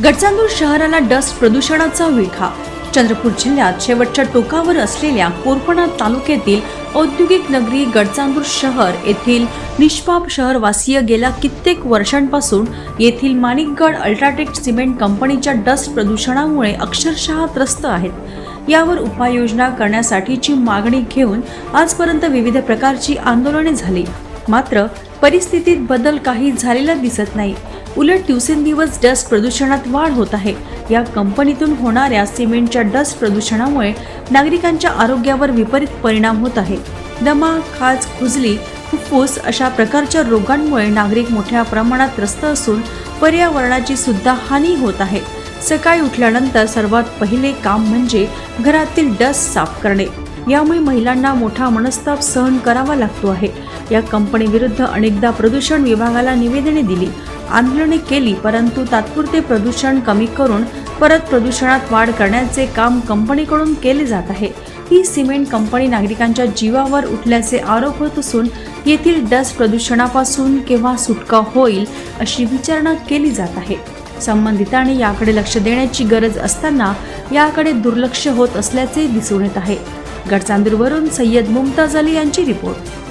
गडचांदूर शहराला डस्ट प्रदूषणाचा विळखा. चंद्रपूर जिल्ह्यात शेवटच्या टोकावर असलेल्या कोरपणा तालुक्यातील औद्योगिक नगरी गडचांदूर शहर येथील निष्पाप शहरवासीय गेल्या कित्येक वर्षांपासून येथील माणिकगड अल्ट्राटेक सिमेंट कंपनीच्या डस्ट प्रदूषणामुळे अक्षरशः त्रस्त आहेत. यावर उपाययोजना करण्यासाठीची मागणी घेऊन आजपर्यंत विविध प्रकारची आंदोलने झाली. मात्र परिस्थितीत बदल काही झालेला दिसत नाही. उलट दिवसेंदिवस डस्ट प्रदूषणात वाढ होत आहे. या कंपनीतून होणाऱ्या सिमेंटच्या डस्ट प्रदूषणामुळे नागरिकांच्या आरोग्यावर विपरीत परिणाम होत आहे. दमा खाज खुजली फुफ्फुस अशा प्रकारच्या रोगांमुळे नागरिक मोठ्या प्रमाणात त्रस्त असून पर्यावरणाची सुद्धा हानी होत आहे. सकाळी उठल्यानंतर सर्वात पहिले काम म्हणजे घरातील डस्ट साफ करणे. यामुळे महिलांना मोठा मनस्ताप सहन करावा लागतो आहे. या कंपनीविरुद्ध अनेकदा प्रदूषण विभागाला निवेदने दिली. आंदोलने केली परंतु तात्पुरते प्रदूषण कमी करून परत प्रदूषणात वाढ करण्याचे काम कंपनीकडून केले जात आहे. ही सिमेंट कंपनी नागरिकांच्या जीवावर उठल्याचे आरोप होत असून येथील डस्ट प्रदूषणापासून केव्हा सुटका होईल अशी विचारणा केली जात आहे. संबंधितांनी याकडे लक्ष देण्याची गरज असताना याकडे दुर्लक्ष होत असल्याचे दिसून येत आहे. गडचांदूरवरून सय्यद मुमताज अली यांची रिपोर्ट.